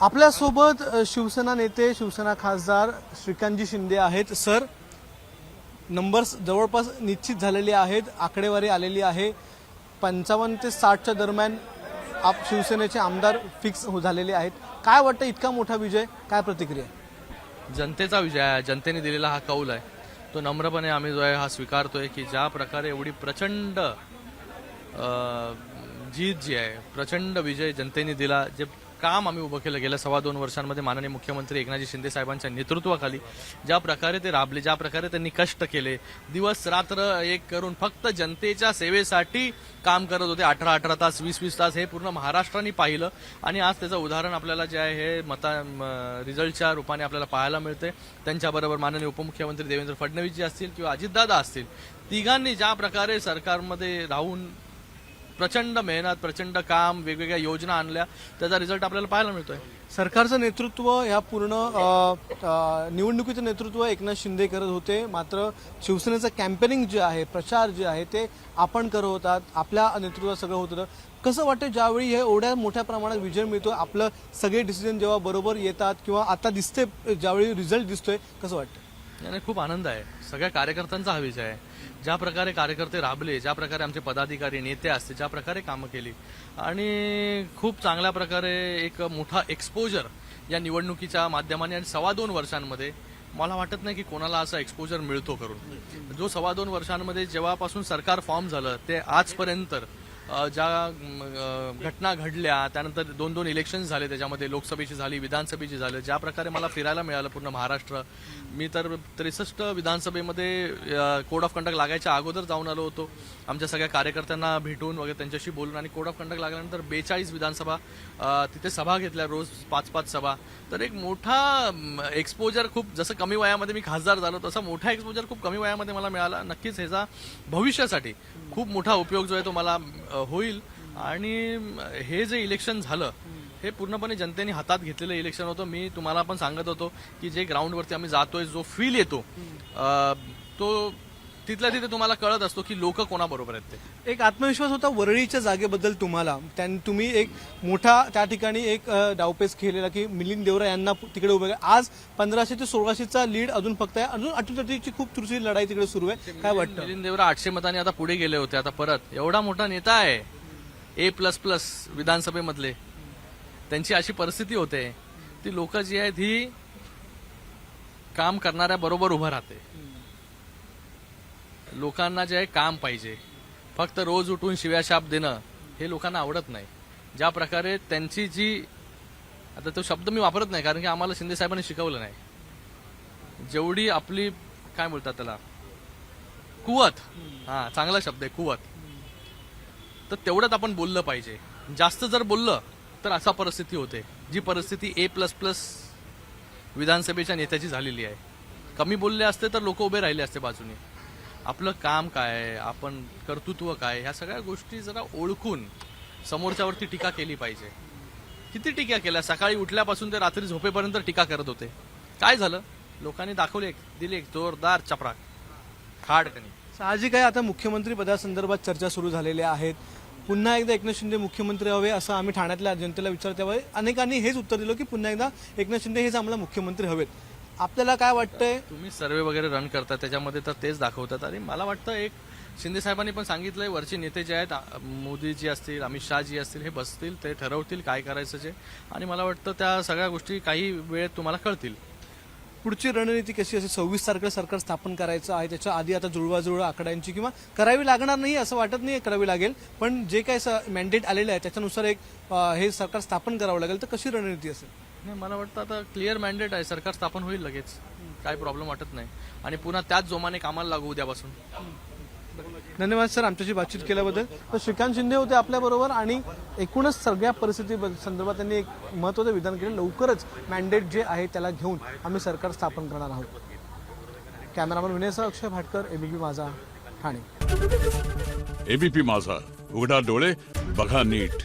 आपल्यासोबत शिवसेना नेते शिवसेना खासदार श्रीकांतजी शिंदे आहेत. सर नंबर्स जवळपास निश्चित झालेले आहेत आकडेवारी आलेली आहे. पंचावन्न ते साठच्या दरम्यान आप शिवसेनेचे आमदार फिक्स हो झालेले आहेत. काय वाटतं इतका मोठा विजय? काय प्रतिक्रिया? जनतेचा विजय आहे. जनतेने दिलेला हा कौल आहे. तो नम्रपणे आम्ही जो आहे हा स्वीकारतोय की ज्या प्रकारे एवढी प्रचंड जीत जी आहे प्रचंड विजय जनतेने दिला जे काम आम्ही उभं केलं गेल्या सव्वा दोन वर्षांमध्ये माननीय मुख्यमंत्री एकनाथजी शिंदे साहेबांच्या नेतृत्वाखाली. ज्या प्रकारे ते राबले ज्या प्रकारे त्यांनी कष्ट केले दिवस रात्र एक करून फक्त जनतेच्या सेवेसाठी काम करत होते. अठरा अठरा तास वीस वीस तास हे पूर्ण महाराष्ट्राने पाहिलं. आणि आज त्याचं उदाहरण आपल्याला जे आहे हे मता रिझल्टच्या रूपाने आपल्याला पाहायला मिळते त्यांच्याबरोबर माननीय उपमुख्यमंत्री देवेंद्र फडणवीस जी असतील किंवा अजितदादा असतील. तिघांनी ज्या प्रकारे सरकारमध्ये राहून प्रचंड मेहनत प्रचंड काम वेगवेगळ्या योजना आणल्या. त्याचा रिझल्ट आपल्याला पाहायला मिळतोय. सरकारचं नेतृत्व ह्या पूर्ण निवडणुकीचं नेतृत्व एकनाथ शिंदे करत होते. मात्र शिवसेनेचं कॅम्पेनिंग जे आहे प्रचार जे आहे ते आपण करत होतात. आपल्या नेतृत्वात सगळं होत होतं. कसं वाटतं ज्यावेळी हे एवढ्या मोठ्या प्रमाणात विजय मिळतो आपलं सगळे डिसिजन जेव्हा बरोबर येतात किंवा आता दिसते ज्यावेळी रिझल्ट दिसतोय कसं वाटतं? याने खूप आनंद आहे. सगळ्या कार्यकर्त्यांचा हा विजय आहे. ज्या प्रकारे कार्यकर्ते राबले ज्या प्रकारे आमचे पदाधिकारी नेते असते ज्या प्रकारे कामं केली. आणि खूप चांगल्या प्रकारे एक मोठा एक्सपोजर या निवडणुकीच्या माध्यमाने आणि सव्वा दोन वर्षांमध्ये मला वाटत नाही की कोणाला असा एक्सपोजर मिळतो करून. जो सव्वा दोन वर्षांमध्ये जेव्हापासून सरकार फॉर्म झालं ते आजपर्यंत ज्या घटना घडल्या त्यानंतर दोन दोन इलेक्शन झाले त्याच्यामध्ये लोकसभेची झाली विधानसभेची झाली ज्या प्रकारे मला फिरायला मिळालं पूर्ण महाराष्ट्र मी तर त्रेसष्ट विधानसभेमध्ये कोड ऑफ कंडक्ट लागायच्या अगोदर जाऊन आलो होतो. आमच्या सगळ्या कार्यकर्त्यांना भेटून वगैरे त्यांच्याशी बोलून आणि कोड ऑफ कंडक्ट लागल्यानंतर बेचाळीस विधानसभा तिथे सभा घेतल्या रोज पाच पाच सभा. तर एक मोठा एक्सपोजर खूप जसं कमी वयामध्ये मी खासदार झालो तसा मोठा एक्सपोजर खूप कमी वयामध्ये मला मिळाला. नक्कीच ह्याचा भविष्यासाठी खूप मोठा उपयोग जो आहे तो मला होईल. आणि हे जे इलेक्शन झालं हे पूर्णपणे जनतेने हातात घेतलेलं इलेक्शन होतं. मी तुम्हाला पण सांगत होतो की जे ग्राउंडवरती आम्ही जातोय जो फील येतो तो तिथल्या तिथे तुम्हाला कळत असतो की लोक कोणाबरोबर आहेत ते. एक आत्मविश्वास होता वरळीच्या जागेबद्दल तुम्हाला. त्यां तुम्ही एक मोठा त्या ठिकाणी एक अ, डावपेच खेळलेला की मिलिंद देवरा यांना तिकडे उभे. आज पंधराशे ते सोळाशेचा लीड अजून फक्त आहे. अजून अटीतटीची खूप तुरची लढाई तिकडे सुरू आहे. काय वाटतं? मिलिंद देवरा आठशे मतांनी आता पुढे गेले होते. आता परत. एवढा मोठा नेता आहे. ए प्लस प्लस विधानसभेमधले. त्यांची अशी परिस्थिती होते. ती लोक जी आहेत ही काम करणाऱ्या बरोबर उभं राहते. लोकांना जे आहे काम पाहिजे. फक्त रोज उठून शिव्याशाप देणं हे लोकांना आवडत नाही. ज्या प्रकारे त्यांची जी आता तो शब्द मी वापरत नाही कारण की आम्हाला शिंदे साहेबांनी शिकवलं नाही. जेवढी आपली काय बोलतात त्याला? कुवत. हा चांगला शब्द आहे कुवत. तर तेवढंच आपण बोललं पाहिजे. जास्त जर बोललं तर असा परिस्थिती होते. जी परिस्थिती ए प्लस प्लस विधानसभेच्या नेत्याची झालेली आहे. कमी बोलले असते तर लोक उभे राहिले असते बाजूने. आपलं काम काय आपण कर्तृत्व काय ह्या सगळ्या गोष्टी जरा ओळखून समोरच्यावरती टीका केली पाहिजे. किती टीका केल्या? सकाळी उठल्यापासून ते रात्री झोपेपर्यंत टीका करत होते. काय झालं? लोकांनी दाखवले दिले एक जोरदार चपराक. खाडकणी साहजिक आहे आता मुख्यमंत्री पदासंदर्भात चर्चा सुरू झालेल्या आहेत पुन्हा एकदा एकनाथ शिंदे मुख्यमंत्री हवे असं आम्ही ठाण्यातल्या जनतेला विचारते त्यावेळी अनेकांनी हेच उत्तर दिलं की पुन्हा एकदा एकनाथ शिंदे हेच आम्हाला मुख्यमंत्री हवेत. आपल्याला काय वाटतंय? तुम्ही सर्वे वगैरे रन करता त्याच्यामध्ये तर तेच दाखवतात. आणि मला वाटतं एक शिंदे साहेबांनी पण सांगितलंय वरचे नेते जे आहेत मोदीजी असतील अमित शहाजी असतील हे बसतील ते ठरवतील काय करायचं जे. आणि मला वाटतं त्या सगळ्या गोष्टी काही वेळेत तुम्हाला कळतील. पुढची रणनीती कशी असेल? सव्वीस तारखेला सरकार स्थापन करायचं आहे त्याच्या आधी आता जुळवाजुळव आकड्यांची किंवा करावी लागणार नाही असं वाटत नाही करावी लागेल. पण जे काही मॅन्डेट आलेलं आहे त्याच्यानुसार एक हे सरकार स्थापन करावं लागेल तर कशी रणनीती असेल? नाही मला वाटतं आता क्लिअर मॅन्डेट आहे सरकार स्थापन होईल लगेच. काही प्रॉब्लेम वाटत नाही. आणि पुन्हा त्याच जोमाने कामाला लागू उद्यापासून. धन्यवाद सर आमच्याशी बातचीत केल्याबद्दल. तर श्रीकांत शिंदे होते आपल्याबरोबर आणि एकूणच सगळ्या परिस्थिती संदर्भात त्यांनी एक महत्त्वाचं विधान केलं. लवकरच मॅन्डेट जे आहे त्याला घेऊन आम्ही सरकार स्थापन करणार आहोत. कॅमेरामन विनयसह अक्षय भाटकर एबीपी माझा ठाणे. एबीपी माझा. उघडा डोळे बघा नीट.